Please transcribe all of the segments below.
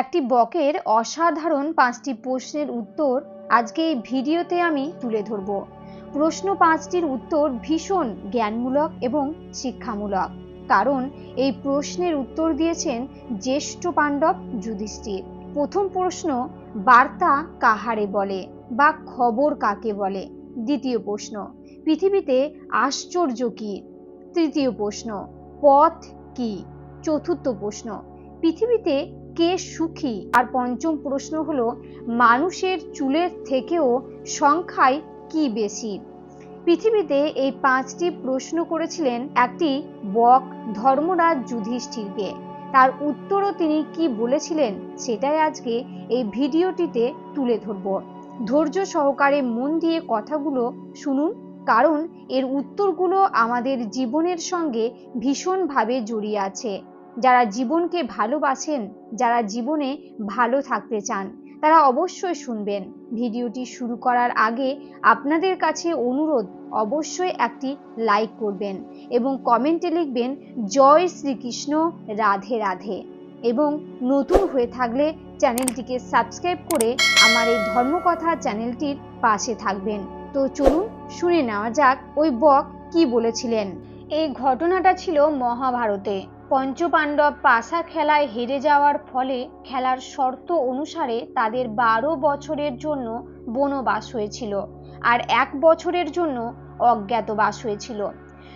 একটি বকের অসাধারণ পাঁচটি প্রশ্নের উত্তর আজকে এই ভিডিওতে আমি তুলে ধরব। প্রশ্ন পাঁচটির উত্তর ভীষণ জ্ঞানমূলক এবং শিক্ষামূলক, কারণ এই প্রশ্নের উত্তর দিয়েছেন জ্যেষ্ঠ পাণ্ডব যুধিষ্ঠির। প্রথম প্রশ্ন, বার্তা কাহারে বলে বা খবর কাকে বলে? দ্বিতীয় প্রশ্ন, পৃথিবীতে আশ্চর্য কি? তৃতীয় প্রশ্ন, পথ কি? চতুর্থ প্রশ্ন, পৃথিবীতে কে সুখী? আর পঞ্চম প্রশ্ন হলো, মানুষের চুলের থেকেও সংখ্যায় কি বেশি? পৃথিবীতে এই পাঁচটি প্রশ্ন করেছিলেন একটি বক ধর্মরাজ যুধিষ্ঠিরকে। তার উত্তরও তিনি কি বলেছিলেন সেটাই আজকে এই ভিডিওটিতে তুলে ধরব। ধৈর্য সহকারে মন দিয়ে কথাগুলো শুনুন, কারণ এর উত্তরগুলো আমাদের জীবনের সঙ্গে ভীষণভাবে জড়িয়ে আছে। যারা জীবনকে ভালোবাসেন, যারা জীবনে ভালো থাকতে চান, তারা অবশ্যই শুনবেন। ভিডিওটি শুরু করার আগে আপনাদের কাছে অনুরোধ, অবশ্যই একটি লাইক করবেন এবং কমেন্টে লিখবেন, জয় শ্রীকৃষ্ণ, রাধে রাধে। এবং নতুন হয়ে থাকলে চ্যানেলটিকে সাবস্ক্রাইব করে আমার এই ধর্মকথা চ্যানেলটির পাশে থাকবেন। তো চলুন শুনে নেওয়া যাক ওই বক কি বলেছিলেন। এই ঘটনাটা ছিল মহাভারতে। পঞ্চপাণ্ডব পাশা খেলায় হেরে যাওয়ার ফলে খেলার শর্ত অনুসারে তাদের বারো বছরের জন্য বনবাস হয়েছিল আর এক বছরের জন্য অজ্ঞাতবাস হয়েছিল।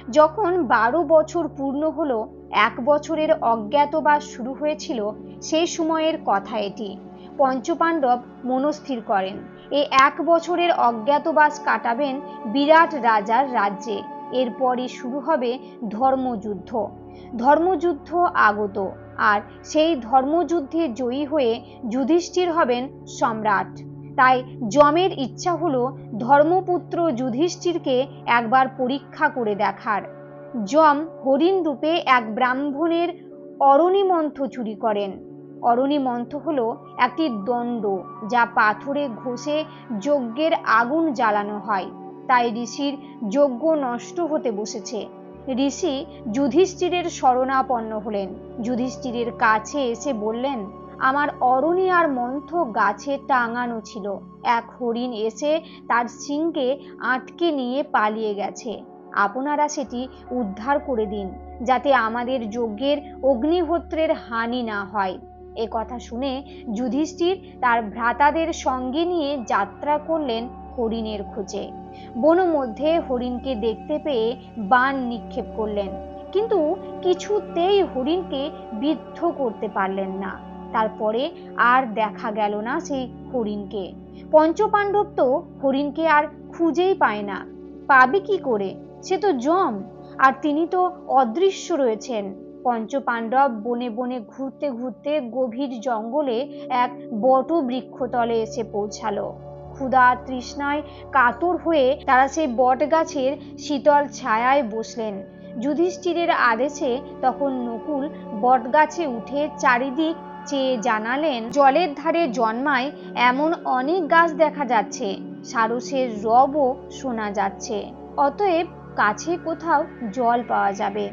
যখন বারো বছর পূর্ণ হলো, এক বছরের অজ্ঞাতবাস শুরু হয়েছিল সেই সময়ের কথা এটি। পঞ্চপাণ্ডব মনস্থির করেন এই এক বছরের অজ্ঞাতবাস কাটাবেন বিরাট রাজার রাজ্যে। এরপরই শুরু হবে ধর্মযুদ্ধ। ধর্মযুদ্ধ আগত আর সেই ধর্মযুদ্ধে জয়ী হয়ে যুধিষ্ঠির হবেন সম্রাট। তাই যমের ইচ্ছা হলো ধর্মপুত্র যুধিষ্ঠিরকে একবার পরীক্ষা করে দেখার। যম হরিণ রূপে এক ব্রাহ্মণের অরণিমন্থ চুরি করেন। অরণিমন্থ হলো একটি দণ্ড যা পাথরে ঘষে যজ্ঞের আগুন জ্বালানো হয়। তাই ঋষির যজ্ঞ নষ্ট হতে বসেছে। ঋষি যুধিষ্ঠিরের শরণাপন্ন হলেন। যুধিষ্ঠিরের কাছে এসে বললেন, আমার অরণি আর মন্থ গাছে টাঙানো ছিল। এক হরিণ এসে তার সিংকে আটকে নিয়ে পালিয়ে গেছে। আপনারা সেটি উদ্ধার করে দিন, যাতে আমাদের যজ্ঞের অগ্নিহোত্রের হানি না হয়। এ কথা শুনে যুধিষ্ঠির তার ভ্রাতাদের সঙ্গে নিয়ে যাত্রা করলেন হরিণের খোঁজে। বন মধ্যে হরিণকে দেখতে পেয়ে বান নিক্ষেপ করলেন। কিন্তু কিছুতেই হরিণকে বিদ্ধ করতে পারলেন না। তারপরে আর দেখা গেল না সেই হরিণকে। পঞ্চপাণ্ডব তো হরিণকে আর খুঁজেই পায় না। পাবে কি করে? সে তো জম। আর তিনি তো অদৃশ্য রয়েছেন। পঞ্চপাণ্ডব বনে বনে ঘুরতে ঘুরতে গভীর জঙ্গলে এক বট বৃক্ষতলে এসে পৌঁছালো। ক্ষুধা তৃষ্ণায় কাতর হয়ে তারা সেই বট গাছের শীতল ছায়ায় বসলেন। যুধিষ্ঠিরের আদেশে তখন নকুল বট গাছে উঠে চারিদিক চেয়ে জানালেন, জলের ধারে জন্মায় এমন অনেক গাছ দেখা যাচ্ছে, সারসের রবও শোনা যাচ্ছে। অতএব কাছে কোথাও জল পাওয়া যাবে।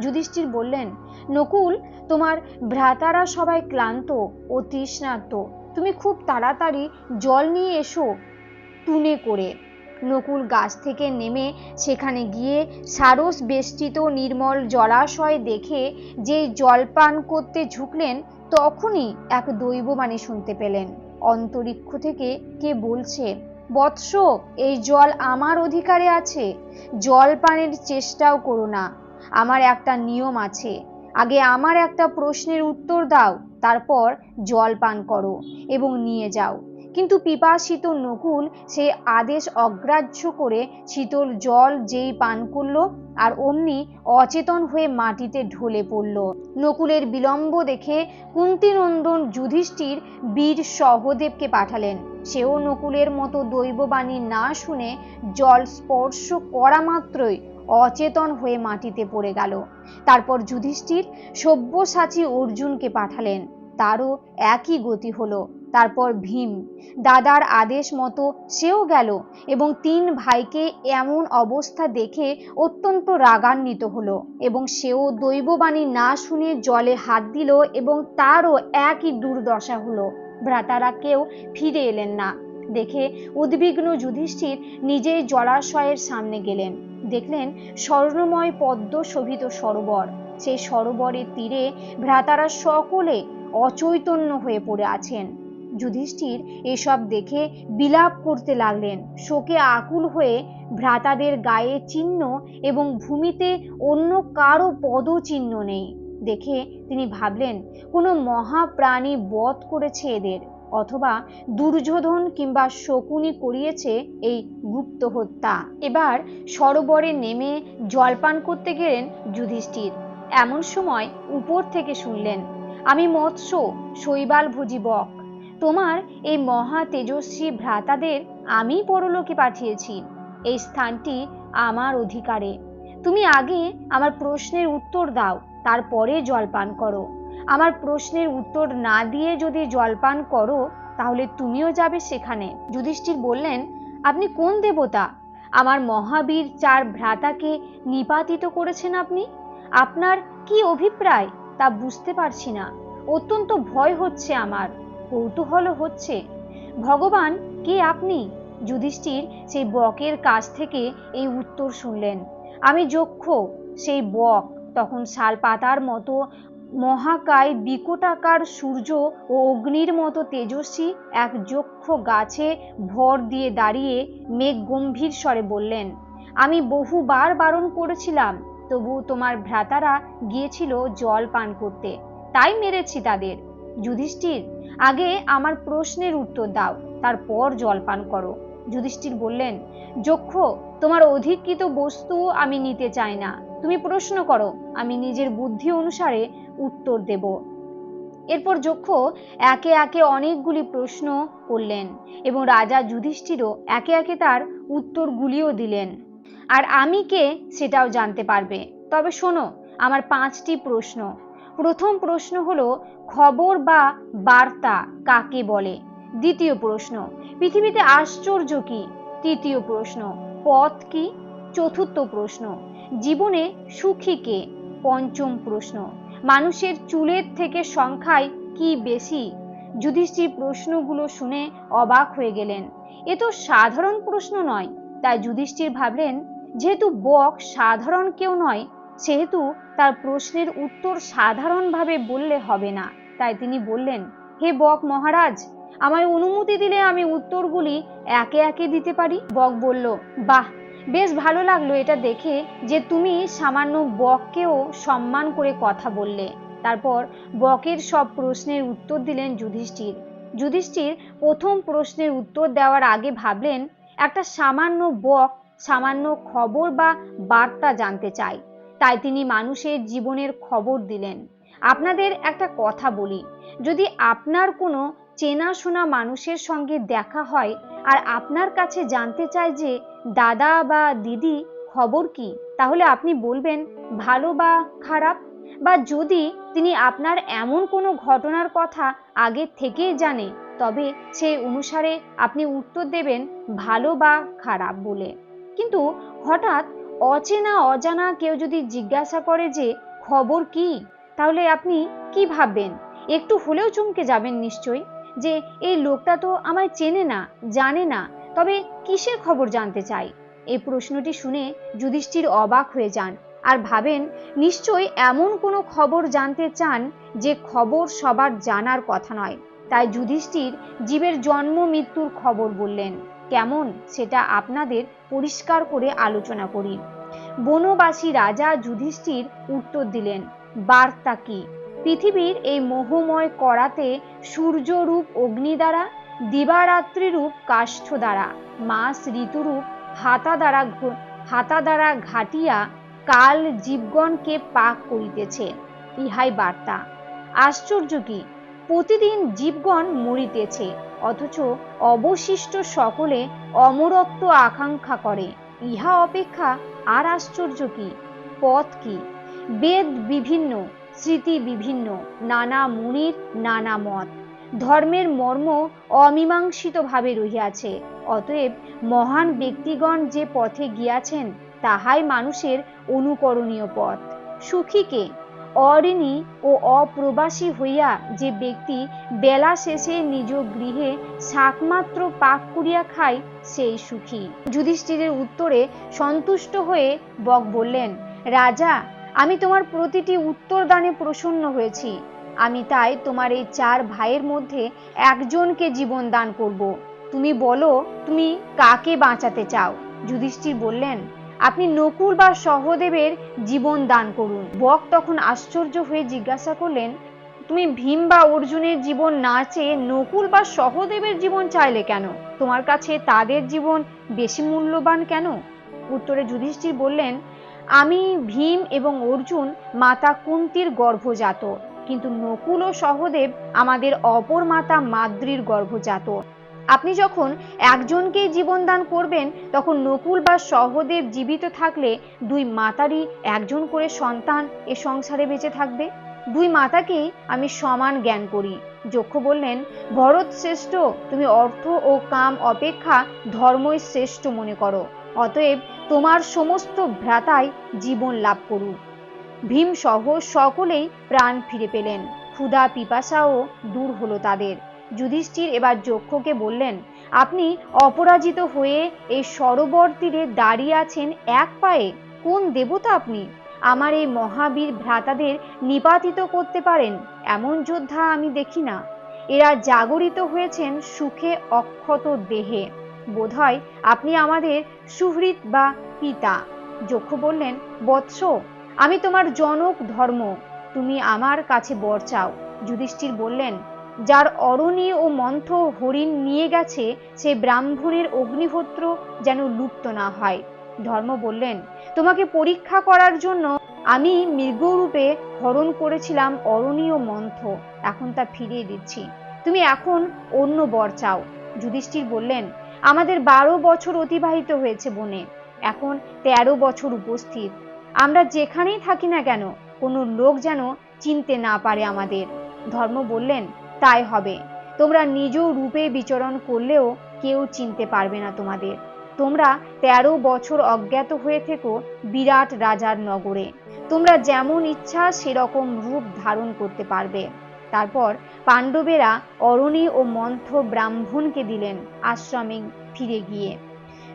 যুধিষ্ঠির বললেন, নকুল, তোমার ভ্রাতারা সবাই ক্লান্ত ও তৃষ্ণার্ত। তুমি খুব তাড়াতাড়ি জল নিয়ে এসো টুনে করে। নকুল গাছ থেকে নেমে সেখানে গিয়ে সারস বেষ্টিত নির্মল জলাশয় দেখে যেই জল পান করতে ঝুঁকলেন, তখনই এক দৈববাণী শুনতে পেলেন। অন্তরিক্ষ থেকে কে বলছে, বৎস, এই জল আমার অধিকারে আছে। জল পানের চেষ্টাও করো না। আমার একটা নিয়ম আছে। আগে আমার একটা প্রশ্নের উত্তর দাও। তারপর জল পান করো এবং নিয়ে যাও। কিন্তু পিপাসিত নকুল সে আদেশ অগ্রাহ্য করে শীতল জল যেই পান করল আর অমনি অচেতন হয়ে মাটিতে ঢলে পড়ল। নকুলের বিলম্ব দেখে কুন্তিনন্দন যুধিষ্ঠির বীর সহদেবকে পাঠালেন। সেও নকুলের মতো দৈববাণী না শুনে জল স্পর্শ করা মাত্রই অচেতন হয়ে মাটিতে পড়ে গেল। তারপর যুধিষ্ঠির সব্যসাচী অর্জুনকে পাঠালেন। তারও একই গতি হলো। তারপর ভীম, দাদার আদেশ মতো সেও গেল এবং তিন ভাইকে এমন অবস্থা দেখে অত্যন্ত রাগান্বিত হলো এবং সেও দৈববাণী না শুনে জলে হাত দিল এবং তারও একই দুর্দশা হলো। ভ্রাতারা কেউ ফিরে এলেন না। দেখে উদ্বিগ্ন যুধিষ্ঠির নিজেই জলাশয়ের সামনে গেলেন। দেখলেন স্বর্ণময় পদ্ম শোভিত সরোবর। সেই সরোবরের তীরে ভ্রাতারা সকলে অচৈতন্য হয়ে পড়ে আছেন। যুধিষ্ঠির এসব দেখে বিলাপ করতে লাগলেন। শোকে আকুল হয়ে ভ্রাতাদের গায়ে চিহ্ন এবং ভূমিতে অন্য কারও পদচিহ্ন নেই। দেখে তিনি ভাবলেন, কোনো মহাপ্রাণী বধ করেছে এদের, অথবা দুর্যোধন কিংবা শকুনি করিয়েছে এই গুপ্ত হত্যা। এবার সরোবরে নেমে জলপান করতে গেলেন যুধিষ্ঠির। এমন সময় উপর থেকে শুনলেন আমি মৎস্য, শৈবাল ভুজি বক। তোমার এই মহা তেজস্বী ভ্রাতাদের আমি পরলোকে পাঠিয়েছি। এই স্থানটি আমার অধিকারে। তুমি আগে আমার প্রশ্নের উত্তর দাও, তারপরে জলপান করো। আমার প্রশ্নের উত্তর না দিয়ে যদি জলপান করো, তাহলে তুমিও যাবে সেখানে। যুধিষ্ঠির বললেন, আপনি কোন দেবতা? আমার মহাবীর চার ভ্রাতাকে নিপাতিত করেছেন আপনি? আপনার কি অভিপ্রায়? তা বুঝতে পারছি না। অত্যন্ত ভয় হচ্ছে আমার কৌতূহল হচ্ছে। ভগবান, কে আপনি? যুধিষ্ঠির সেই বকের কাছ থেকে এই উত্তর শুনলেন। আমি যক্ষ, সেই বক, তখন শালপাতার মতো মহাকায় বিকটাকার সূর্য ও অগ্নির মতো তেজস্বী এক যক্ষ গাছে ভর দিয়ে দাঁড়িয়ে মেঘ গম্ভীর স্বরে বললেন, আমি বহুবার বারণ করেছিলাম তবু তোমার ভ্রাতারা গিয়েছিল জল পান করতে। তাই মেরেছি তাদের। যুধিষ্ঠির, আগে আমার প্রশ্নের উত্তর দাও, তারপর জল পান করো। যুধিষ্ঠির বললেন, যক্ষ, তোমার অধিকৃত বস্তু আমি নিতে চাই না। তুমি প্রশ্ন করো, আমি নিজের বুদ্ধি অনুসারে উত্তর দেব। এরপর যক্ষ একে একে অনেকগুলি প্রশ্ন করলেন এবং রাজা যুধিষ্ঠিরও একে একে তার উত্তরগুলিও দিলেন। আর আমি কে সেটাও জানতে পারবে। তবে শোনো, আমার পাঁচটি প্রশ্ন। প্রথম প্রশ্ন হলো, খবর বা বার্তা কাকে বলে? দ্বিতীয় প্রশ্ন, পৃথিবীতে আশ্চর্য কি? তৃতীয় প্রশ্ন, পথ কি? চতুর্থ প্রশ্ন, জীবনে সুখী কে? পঞ্চম প্রশ্ন, মানুষের চুলের থেকে সংখ্যায় কি বেশি? যুধিষ্ঠির প্রশ্নগুলো শুনে অবাক হয়ে গেলেন। এ তো সাধারণ প্রশ্ন নয়। তাই যুধিষ্ঠির ভাবলেন, যেহেতু বক সাধারণ কেউ নয়, সেহেতু তার প্রশ্নের উত্তর সাধারণভাবে বললে হবে না। তাই তিনি বললেন, হে বক মহারাজ, আমায় অনুমতি দিলে আমি উত্তরগুলি একে একে দিতে পারি? বক বলল, বাহ, বেশ ভালো লাগল এটা দেখে যে তুমি সামান্য বককেও সম্মান করে কথা বললে। তারপর বকের সব প্রশ্নের উত্তর দিলেন যুধিষ্ঠির। যুধিষ্ঠির প্রথম প্রশ্নের উত্তর দেওয়ার আগে ভাবলেন একটা সামান্য বক, সামান্য খবর বা বার্তা জানতে চায় তাই তিনি মানুষের জীবনের খবর দিলেন। আপনাদের একটা কথা বলি। যদি আপনার কোনো চেনাশোনা মানুষের সঙ্গে দেখা হয় আর আপনার কাছে জানতে চায় যে দাদা বা দিদি খবর কি, তাহলে আপনি বলবেন, ভালো বা খারাপ? বা যদি তিনি আপনার এমন কোনো ঘটনার কথা আগে থেকেই জানে তবে সেই অনুসারে আপনি উত্তর দেবেন, ভালো বা খারাপ বলে। কিন্তু হঠাৎ অচেনা অজানা কেউ যদি জিজ্ঞাসা করে যে, খবর কি? তাহলে আপনি কি ভাববেন? একটু হলেও চমকে যাবেন নিশ্চয়ই যে, এই লোকটা তো আমায় চেনে না, জানে না, তবে কিসের খবর জানতে চাই এই প্রশ্নটি শুনে যুধিষ্ঠির অবাক হয়ে যান আর ভাবেন, নিশ্চয়ই এমন কোনো খবর জানতে চান যে খবর সবার জানার কথা নয়। তাই যুধিষ্ঠির জীবের জন্ম, মৃত্যুর খবর বললেন। কেমন? সেটা আপনাদের পরিষ্কার করে আলোচনা করি। বনবাসী রাজা যুধিষ্ঠির উত্তর দিলেন, বার্তা কি? পৃথিবীর এই মোহময় করাতে সূর্যরূপ অগ্নি দ্বারা দিবারাত্রিরূপ কাষ্ঠ দ্বারা মাস ঋতুরূপ হাতা দ্বারা হাতা দ্বারা ঘাটিয়া কাল জীবগণকে পাক করিতেছে। ইহাই বার্তা। আশ্চর্য কি? প্রতিদিন জীবগণ মরিতেছে, অথচ অবশিষ্ট সকলে অমরত্ব আকাঙ্ক্ষা করে। ইহা অপেক্ষা আর আশ্চর্য কি? পথ কি? বেদ বিভিন্ন, স্মৃতি বিভিন্ন, নানা মুনির, নানা মত। ধর্মের মর্ম অমীমাংসিতভাবে রহিয়াছে, অতএব মহান ব্যক্তিগণ যে পথে গিয়াছেন, তাহাই মানুষের অনুকরণীয় পথ। সুখীকে অঋণী ও অপ্রবাসী হইয়া যে ব্যক্তি বেলা শেষে নিজ গৃহে শাকমাত্র পাক করিয়া খায়, সেই সুখী। যুধিষ্ঠিরের উত্তরে সন্তুষ্ট হয়ে বক বললেন, রাজা, আমি তোমার প্রতিটি উত্তর দানে প্রসন্ন হয়েছি। আমি তাই তোমার এই চার ভাইয়ের মধ্যে একজনকে জীবন দান করব। তুমি বলো, তুমি কাকে বাঁচাতে চাও? যুধিষ্ঠির বললেন আপনি নকুল বা সহদেবের জীবন দান করুন। বক তখন আশ্চর্য হয়ে জিজ্ঞাসা করলেন, তুমি ভীম বা অর্জুনের জীবন না চেয়ে নকুল বা সহদেবের জীবন চাইলে কেন? তোমার কাছে তাদের জীবন বেশি মূল্যবান কেন? উত্তরে যুধিষ্ঠির বললেন, আমি ভীম এবং অর্জুন মাতা কুন্তির গর্ভজাত, কিন্তু নকুল ও সহদেব আমাদের অপর মাতা মাদ্রির গর্ভজাত। আপনি যখন একজনকেই জীবন দান করবেন, তখন নকুল বা সহদেব জীবিত থাকলে দুই মাতারই একজন করে সন্তান এ সংসারে বেঁচে থাকবে। দুই মাতাকেই আমি সমান জ্ঞান করি। যক্ষ বললেন, ভরত শ্রেষ্ঠ, তুমি অর্থ ও কাম অপেক্ষা ধর্মই শ্রেষ্ঠ মনে করো। অতএব তোমার সমস্ত ভ্রাতাই জীবন লাভ করুক। ভীম সহ সকলেই প্রাণ ফিরে পেলেন। ক্ষুধা, পিপাসাও দূর হলো তাদের। যুধিষ্ঠির এবার যক্ষকে বললেন, আপনি অপরাজিত হয়ে এই সরোবর তীরে দাঁড়িয়ে আছেন এক পায়ে, কোন দেবতা আপনি? আমার এই মহাবীর ভ্রাতাদের নিপাতিত করতে পারেন, এমন যোদ্ধা আমি দেখি না। এরা জাগরিত হয়েছেন সুখে অক্ষত দেহে। বোধহয় আপনি আমাদের সুহৃদ বা পিতা। যক্ষ বললেন, বৎস, আমি তোমার জনক ধর্ম, তুমি আমার কাছে বর চাও। যুধিষ্ঠির বললেন যার অরণি ও মন্থ হরিণ নিয়ে গেছে, সে ব্রাহ্মণের অগ্নিহোত্র যেন লুপ্ত না হয়। ধর্ম বললেন, তোমাকে পরীক্ষা করার জন্য আমি মৃগরূপে হরণ করেছিলাম অরণি ও মন্থ। এখন তা ফিরিয়ে দিচ্ছি। তুমি এখন অন্য বর চাও। যুধিষ্ঠির বললেন, আমাদের বারো বছর অতিবাহিত হয়েছে বনে। এখন তেরো বছর উপস্থিত। আমরা যেখানেই থাকি না কেন, কোনো লোক যেন চিনতে না পারে আমাদের। ধর্ম বললেন তাই হবে। তোমরা নিজ রূপে বিচরণ করলেও কেউ চিনতে পারবে না তোমাদের। তোমরা তেরো বছর অজ্ঞাত হয়ে থেকো বিরাট রাজার নগরে। তোমরা যেমন ইচ্ছা সেরকম রূপ ধারণ করতে পারবে। তারপর পাণ্ডবেরা অরণি ও মন্থ ব্রাহ্মণকে দিলেন আশ্রমে ফিরে গিয়ে।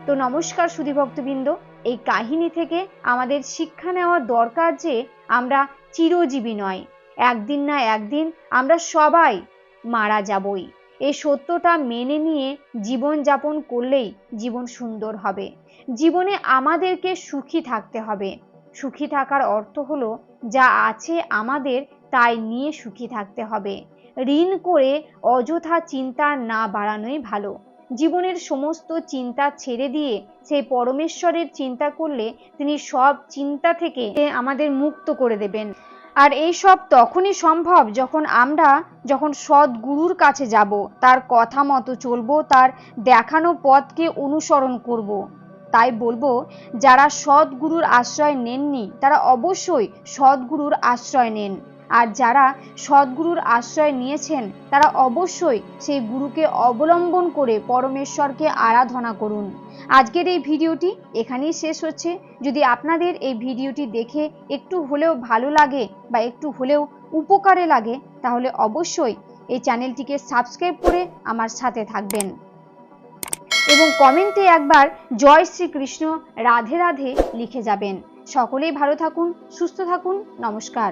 তো নমস্কার সুধীভক্তবৃন্দ, এই কাহিনী থেকে আমাদের শিক্ষা নেওয়া দরকার যে আমরা চিরজীবী নয়। একদিন না একদিন আমরা সবাই মারা যাবই। এই সত্যটা মেনে নিয়ে জীবন যাপন করলেই জীবন সুন্দর হবে। জীবনে আমাদেরকে সুখী থাকতে হবে। সুখী থাকার অর্থ হলো, যা আছে আমাদের তাই নিয়ে সুখী থাকতে হবে। ঋণ করে অযথা চিন্তা না বাড়ানোই ভালো। জীবনের সমস্ত চিন্তা ছেড়ে দিয়ে সেই পরমেশ্বরের চিন্তা করলে তিনি সব চিন্তা থেকে আমাদের মুক্ত করে দেবেন। আর এই সব তখনই সম্ভব যখন আমরা যখন সৎ গুরুর কাছে যাব, তার কথা মতো চলব, তার দেখানো পথকে অনুসরণ করব। তাই বলব, যারা সৎ গুরুর আশ্রয় নেননি, তারা অবশ্যই সৎ গুরুর আশ্রয় নেন আর যারা সদ্গুরুর আশ্রয় নিয়েছেন, তারা অবশ্যই সেই গুরুকে অবলম্বন করে পরমেশ্বরকে আরাধনা করুন। আজকের এই ভিডিওটি এখানেই শেষ হচ্ছে। যদি আপনাদের এই ভিডিওটি দেখে একটু হলেও ভালো লাগে বা একটু হলেও উপকারে লাগে, তাহলে অবশ্যই এই চ্যানেলটিকে সাবস্ক্রাইব করে আমার সাথে থাকবেন। এবং কমেন্টে একবার জয় শ্রীকৃষ্ণ রাধে রাধে লিখে যাবেন। সকলেই ভালো থাকুন, সুস্থ থাকুন, নমস্কার।